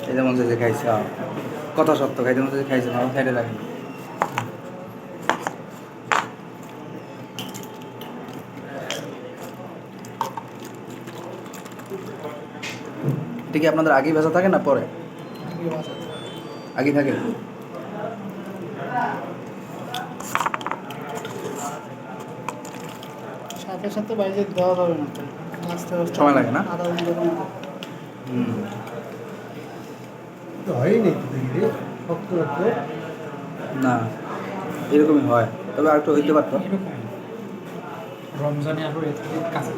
খাইতে মন চাইছে খাইছে কথা সত্য, খাইতে মন চাইছে খাইছে না সাইডে রাখেন এটা কি আপনাদের আগেই ভেজা থাকে না পরে? আগে থাকে? সাথে সাথে বাইরে দেওয়া যাবে না সময় লাগে না? হুম। হয়নি না এরকমই হয়। তবে আর একটু হইতে পারতো। রমজানে আরও কাছে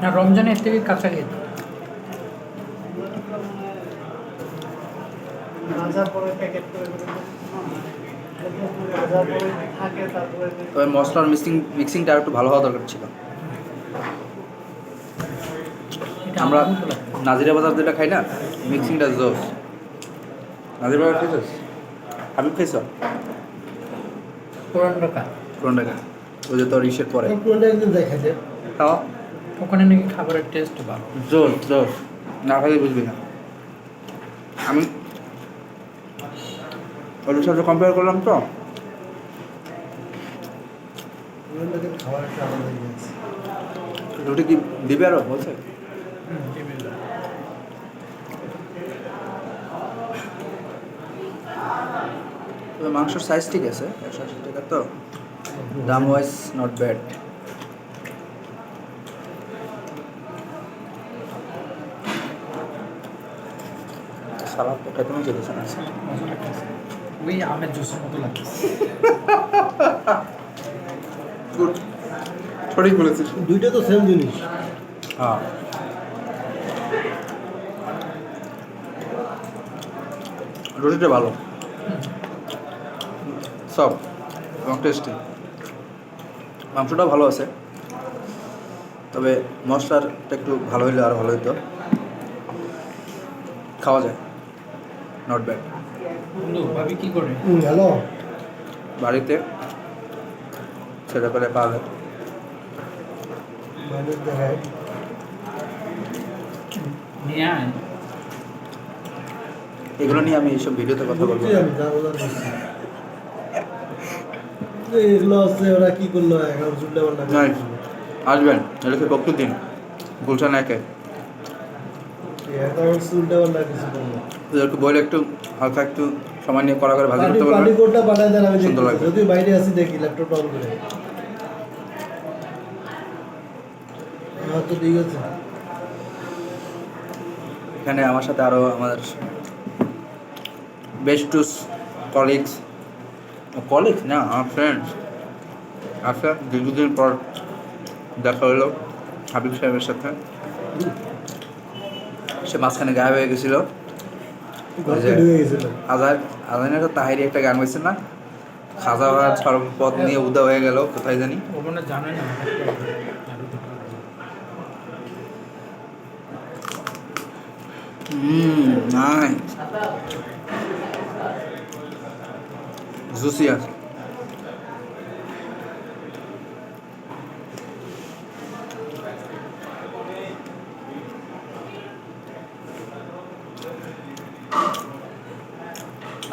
না রমজানে এর থেকে কাঁচা খেত ভাজার পরে প্যাকেট করে করে ভাজার পরে থাকে তারপরে তবে মশলার মিক্সিং মিক্সিংটা আর একটু ভালো হওয়া দরকার ছিল। আমরা। নাজিরা বাজার যেটা খাই না মিক্সিংটা জোস। নাজিরা বাজার খেয়েছিস হাবিব খাইছ। পুরান ঢাকা কোন টাকা ওই যে তোর ইসের পরে। কোনটা একদিন দেখা যায় খাওয়া ওখানে নাকি খাবারের টেস্ট ভালো। জোস জোস। না খাইলে বুঝবি না আমি ওদের সাথে কম্পেয়ার করলাম তো। একটা আছে রুটি কি দিবে আরও? বলছে। মাংসর সাইজ ঠিক আছে, একশো আশি টাকা তো। দাম ওয়াইজ নট ব্যাড সালাদ তো খেতে মন চেয়েছে না। মজা লাগতেছে। ওই আমের জুসের মতো লাগতেছে গুড। সঠিক বলেছিস। দুইটা তো সেম জিনিস। হ্যাঁ। রুটিটা ভালো। সব এবং টেস্টি মাংসটাও ভালো আছে। তবে মশলারটা একটু ভালো হইলে আরও ভালো হতো খাওয়া যায়। নট ব্যাড ভাবি কি করে? হ্যালো বাড়িতে? ছেলে পেলে পাবে আয়। এগুলো নিয়ে আমি এইসব ভিডিওতে কথা বলব এগুলো হচ্ছে ওরা কি করল আসবেন প্রত্যেক দিন। গুলশান একে এখন চুলটা পাল্টা কিছু করল একটু বইলে একটু হালকা একটু সময় নিয়ে করা করে ভাজি করতে কোডটা পাঠায় দেন আমি সুন্দর লাগবে। যদি বাইরে আছি দেখি অন করে। তো ঠিক আছে। এখানে আমার সাথে আরও আমার বেস্টুস কলিগস কলিগস না আমার ফ্রেন্ডস আছে দীর্ঘদিন পর দেখা হলো হাবিব সাহেবের সাথে। সে মাঝখানে গায়েব হয়ে গেছিল। আজার আজানের একটা তাহিরি একটা গান গেছে না? খাজা ভাত সর্বপদ নিয়ে উদা হয়ে গেল কোথায় জানি? ও জানে না। হুম নাই। জুসি আছে।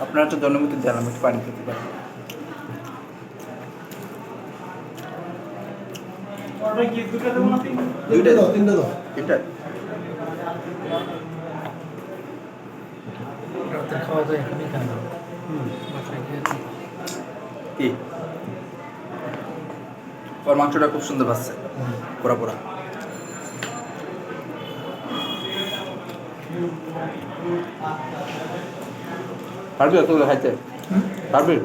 আপনারা তো জন্মমৃত্যু দেন একটু পানি খেতে পারেন। অর্ডার কি দুটো দেবো না তিন তিনটা দাও। তিনটা। দাও এটা রাতে খাওয়া যায় কি? ওর মাংসটা খুব সুন্দর পাচ্ছে পোড়া পোড়া। পারবি অত খাইতে পারবি?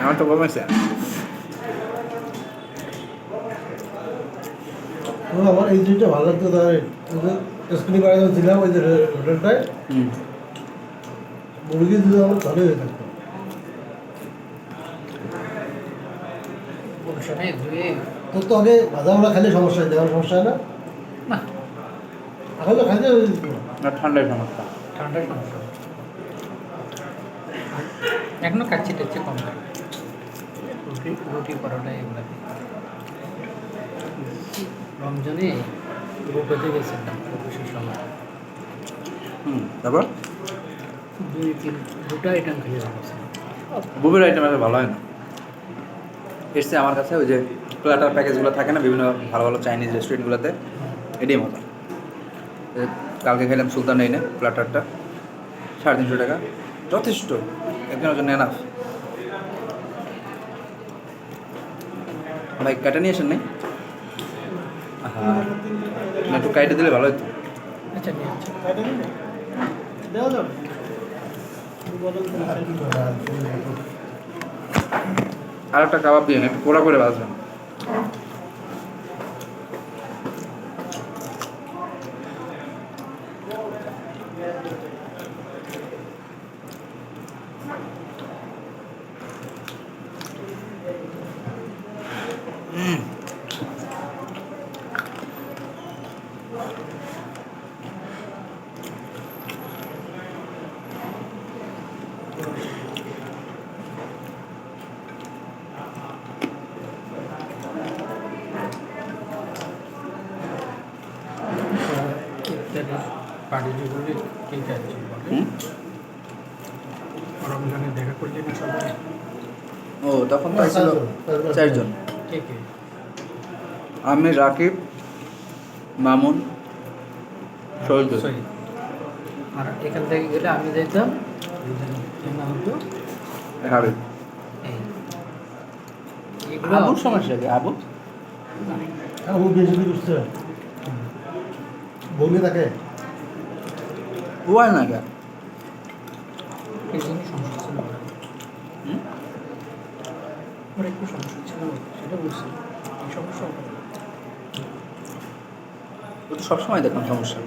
আমার তো কমেছে। আমার এই জিনিসটা ভালো লাগতো তাহলে স্ক্রিনে করে ছিলাম ওই যে হোটেলটায় হুম। মুরগি দিলে আমার ভালোই হয়ে থাকতো। তোর তো আগে ভাজা আমরা খাইলে সমস্যা হয় দেওয়ার সমস্যা হয় না? না। এখন তো খাইতে না ঠান্ডায় সমস্যা। ঠান্ডার সমস্যা। এখনও কাচ্ছি টাচ্ছি কম রুটি রুটি পরোটা এগুলো। রমজানে রূপেতে গেছিলাম অফিসের সময়। হুম তারপর? দুই তিন দুটো আইটেম খেয়ে বুবের আইটেম এত ভালো হয় না। এসছে আমার কাছে ওই যে প্লাটার প্যাকেজগুলো থাকে না বিভিন্ন ভালো ভালো চাইনিজ রেস্টুরেন্টগুলোতে এটাই এ, কালকে খেলাম সুলতান নেই না প্লাটারটা সাড়ে তিনশো টাকা। যথেষ্ট। একজনের জন্য এনাফ ভাই কাটা নিয়ে আসেন নাই? হ্যাঁ না একটু কাইটে দিলে ভালো হতো আচ্ছা আচ্ছা আর একটা কাবাব দিয়ে একটু পোড়া করে বাজবেন ইত্যাদি পার্টি যেগুলি কে কে আছে বলে হুম রমজানে দেখা করলি না সবাই ও, তখন তো ছিল চারজন। আমি রাকিব, মামুন, শহীদ আর এখান থেকে গেলে আমি যাইতাম এই যে কি নাম হতো হাবিব আবুর সমস্যা কি? আবু? বেশি তাকে না কে এই জন্য সমস্যা ছিল। ওর। একটু সমস্যা ছিল সেটা বলছি সমস্যা ওর। ও তো সবসময় দেখলাম সমস্যা।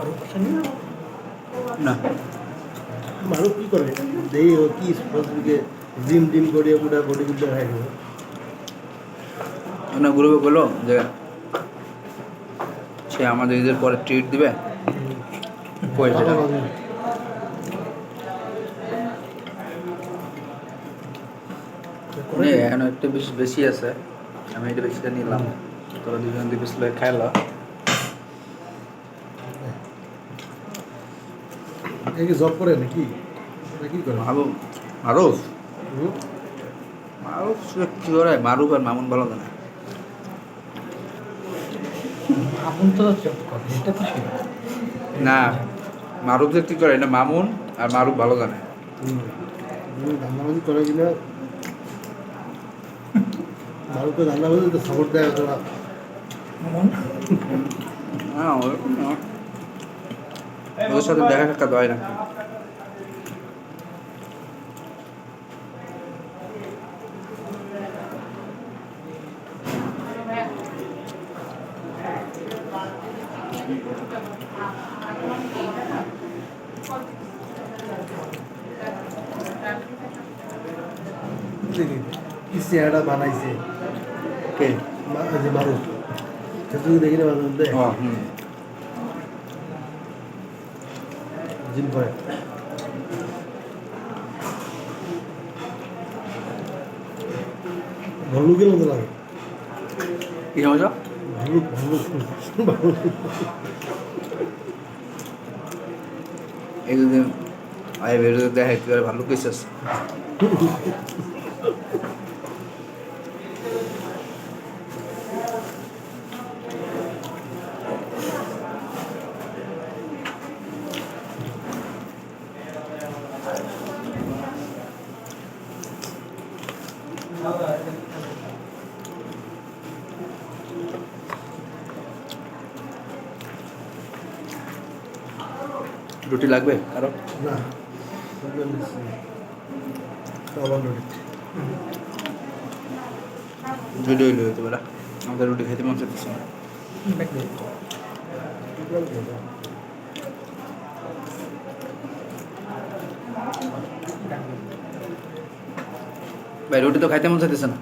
বারো পার্সেন্ট না? মানুষ কি করে? দেই ও কি স্পোর্টসকে জিম টিম করে পুরা বডি বিল্ডার হয়ে গেল। ওখানে গ্রুপে বলল যে সে আমাদের ঈদের পরে ট্রিট দিবে। কই সেটা এখন একটা বেশি বেশি আছে। আমি এটা বেশিটা নিলাম। তোরা দুজন দুই পিস খাইলো। কি জব করে নাকি? না কি করে? আবু মারুফ? মারুফ কি করে? মারুফ আর মামুন ভালো জানে। আপন তো না মারুফ যে কি করে? এটা মামুন আর মারুফ ভালো জানে। রান্নাবাজি করে কিনা? তো সাপোর্ট দেয় তোরা হ্যাঁ ওরকম না। ওদের সাথে দেখা সাক্ষাৎ হয় না। কি চেহারা বানাইছে? কে? যে মানুষ দেখি না ও পরে। ভল্লুকের মতো লাগে। কি সমস্যা ভল্লুক ভল্লুক ভল্লুক। এই যদি আয় বেরোতে দেখে কি করে ভালো রুটি লাগবে কারও না। রুটি। হইলে হইতে পারে। আমাদের রুটি খেতে মন চাইতেছে না। ভাই রুটি তো খাইতে মন চাইতেছে না।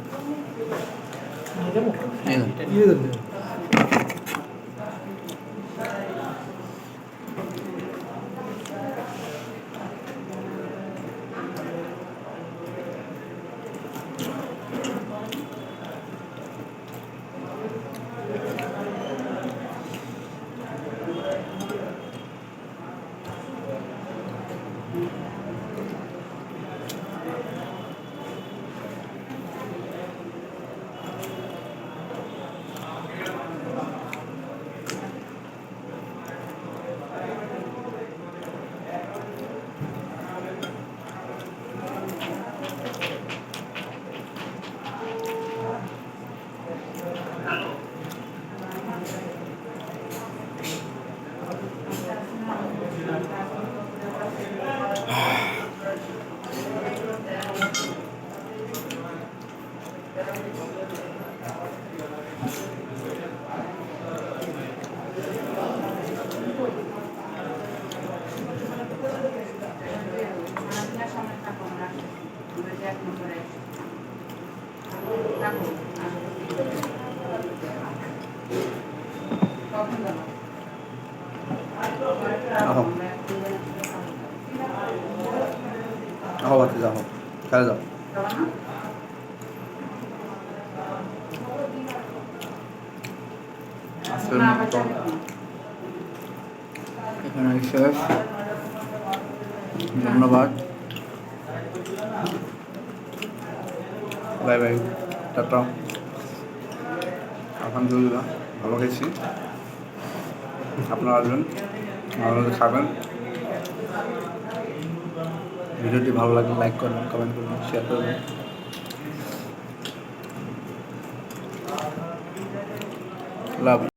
ধন্যবাদ। Bye bye tata. আলহামদুলিল্লাহ ভালো খেয়েছি। আপনারা আসবেন আমাদের খাবেন। ভিডিওটি ভালো লাগলে লাইক করবেন কমেন্ট করবেন শেয়ার করবেন। লাভ।